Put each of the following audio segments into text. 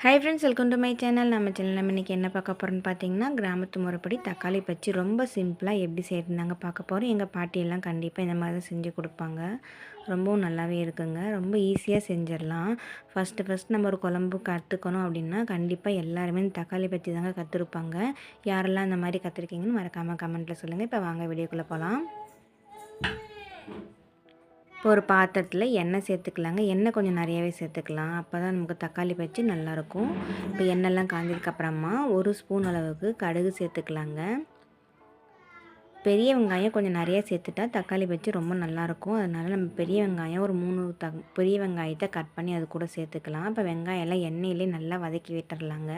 Hi friends welcome to my channel நம்ம channel நம்ம இன்றைக்கி என்ன பார்க்க போகிறோன்னு பார்த்தீங்கன்னா கிராமத்து முறைப்படி தக்காளி பச்சி ரொம்ப சிம்பிளாக எப்படி செய்யறதுனாங்க பார்க்க போகிறோம் எங்கள் பாட்டியெல்லாம் கண்டிப்பாக இந்த மாதிரி தான் செஞ்சு கொடுப்பாங்க. ரொம்பவும் நல்லாவே இருக்குங்க. ரொம்ப ஈஸியாக செஞ்சிடலாம். ஃபஸ்ட்டு ஃபஸ்ட் நம்ம ஒரு குழம்பு கற்றுக்கணும் அப்படின்னா கண்டிப்பாக எல்லாருமே இந்த தக்காளி பச்சி தாங்க கற்றுருப்பாங்க யாரெல்லாம் இந்த மாதிரி கற்றுருக்கீங்கன்னு மறக்காமல் கமெண்ட்டில் சொல்லுங்கள் இப்போ வாங்க வீடியோக்குள்ளே போகலாம் இப்போ ஒரு பாத்திரத்தில் எண்ணெய் சேர்த்துக்கலாங்க. எண்ணெய் கொஞ்சம் நிறையவே சேர்த்துக்கலாம். அப்போ தான் நமக்கு தக்காளி பச்சு நல்லாயிருக்கும். இப்போ எண்ணெய்லாம் காஞ்சதுக்கப்புறமா ஒரு ஸ்பூன் அளவுக்கு கடுகு சேர்த்துக்கலாங்க. பெரிய வெங்காயம் கொஞ்சம் நிறைய சேர்த்துட்டா தக்காளி பச்சு ரொம்ப நல்லாயிருக்கும். அதனால் நம்ம பெரிய வெங்காயம் ஒரு மூணு த பெரிய வெங்காயத்தை கட் பண்ணி அது கூட சேர்த்துக்கலாம். இப்போ வெங்காயம் எல்லாம் எண்ணெயிலே நல்லா வதக்கி விட்டுறலாங்க.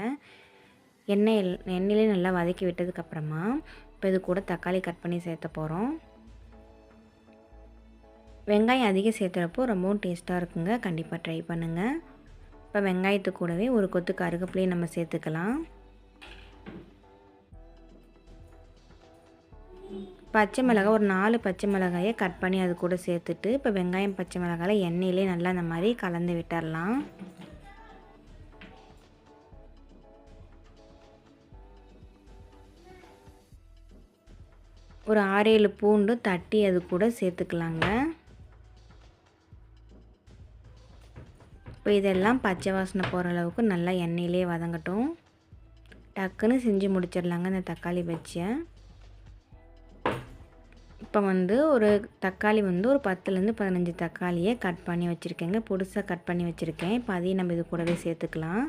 எண்ணெய் எண்ணெயிலே நல்லா வதக்கி விட்டதுக்கப்புறமா இப்போ இது கூட தக்காளி கட் பண்ணி சேர்த்த போகிறோம் வெங்காயம் அதிகம் சேர்த்துறப்போ ரொம்பவும் டேஸ்ட்டாக இருக்குங்க. கண்டிப்பாக ட்ரை பண்ணுங்கள் இப்போ வெங்காயத்து கூடவே ஒரு கொத்து கருகப்பிலையும் நம்ம சேர்த்துக்கலாம். பச்சை மிளகாய் ஒரு நாலு பச்சை மிளகாயை கட் பண்ணி அது கூட சேர்த்துட்டு இப்போ வெங்காயம் பச்சை மிளகாயில் எண்ணெயிலே நல்லா அந்த மாதிரி கலந்து விட்டுடலாம் ஒரு ஆறேழு பூண்டு தட்டி அது கூட சேர்த்துக்கலாங்க. இப்போ இதெல்லாம் பச்சை வாசனை போகிற அளவுக்கு நல்லா எண்ணெயிலே வதங்கட்டும். டக்குன்னு செஞ்சு முடிச்சிடலாங்க இந்த தக்காளி பச்சியை இப்போ வந்து ஒரு தக்காளி வந்து ஒரு பத்துலேருந்து பதினஞ்சு தக்காளியை கட் பண்ணி வச்சுருக்கேங்க. புதுசாக கட் பண்ணி வச்சுருக்கேன். இப்போ அதையும் நம்ம இது கூடவே சேர்த்துக்கலாம்.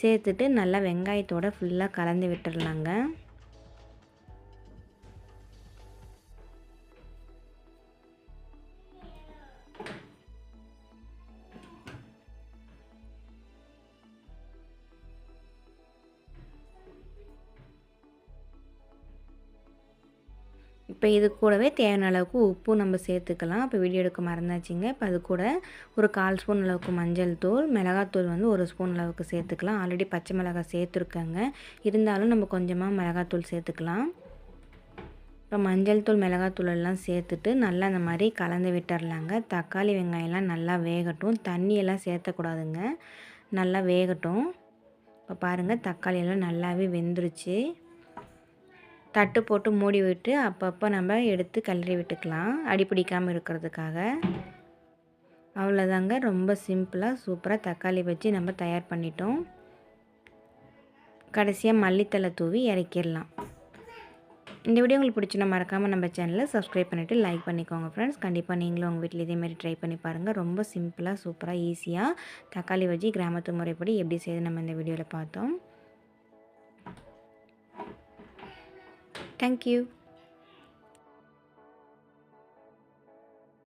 சேர்த்துட்டு நல்லா வெங்காயத்தோடு ஃபுல்லாக கலந்து விட்டுடலாங்க. இப்போ இது கூடவே தேவையான அளவுக்கு உப்பு நம்ம சேர்த்துக்கலாம். இப்போ வீடியோ எடுக்க மறந்தாச்சுங்க. இப்போ அது கூட ஒரு கால் ஸ்பூன் அளவுக்கு மஞ்சள் தூள் மிளகாத்தூள் வந்து ஒரு ஸ்பூன் அளவுக்கு சேர்த்துக்கலாம். ஆல்ரெடி பச்சை மிளகாய் சேர்த்துருக்கேங்க. இருந்தாலும் நம்ம கொஞ்சமாக மிளகாத்தூள் சேர்த்துக்கலாம். இப்போ மஞ்சள் தூள் மிளகாத்தூள் எல்லாம் சேர்த்துட்டு நல்லா அந்த மாதிரி கலந்து விட்டுறலாங்க. தக்காளி வெங்காயம்லாம் நல்லா வேகட்டும். தண்ணியெல்லாம் சேர்த்தக்கூடாதுங்க. நல்லா வேகட்டும். இப்போ பாருங்கள் தக்காளியெல்லாம் நல்லாவே வெந்துருச்சு. தட்டு போட்டு மூடி விட்டு அப்பப்போ நம்ம எடுத்து கிளறி விட்டுக்கலாம். அடி பிடிக்காமல் இருக்கிறதுக்காக. அவ்வளோதாங்க. ரொம்ப சிம்பிளாக சூப்பராக தக்காளி வச்சு நம்ம தயார் பண்ணிட்டோம். கடைசியாக மல்லித்தலை தூவி இறக்கிடலாம். இந்த வீடியோ உங்களுக்கு பிடிச்சினா மறக்காமல் நம்ம சேனலை சப்ஸ்கிரைப் பண்ணிவிட்டு லைக் பண்ணிக்கோங்க ஃப்ரெண்ட்ஸ் கண்டிப்பாக நீங்களும் உங்கள் வீட்டில் இதேமாதிரி ட்ரை பண்ணி பாருங்கள் ரொம்ப சிம்பிளாக சூப்பராக ஈஸியாக தக்காளி வச்சு கிராமத்து முறைப்படி எப்படி செய்து நம்ம இந்த வீடியோவில் பார்த்தோம். Thank you.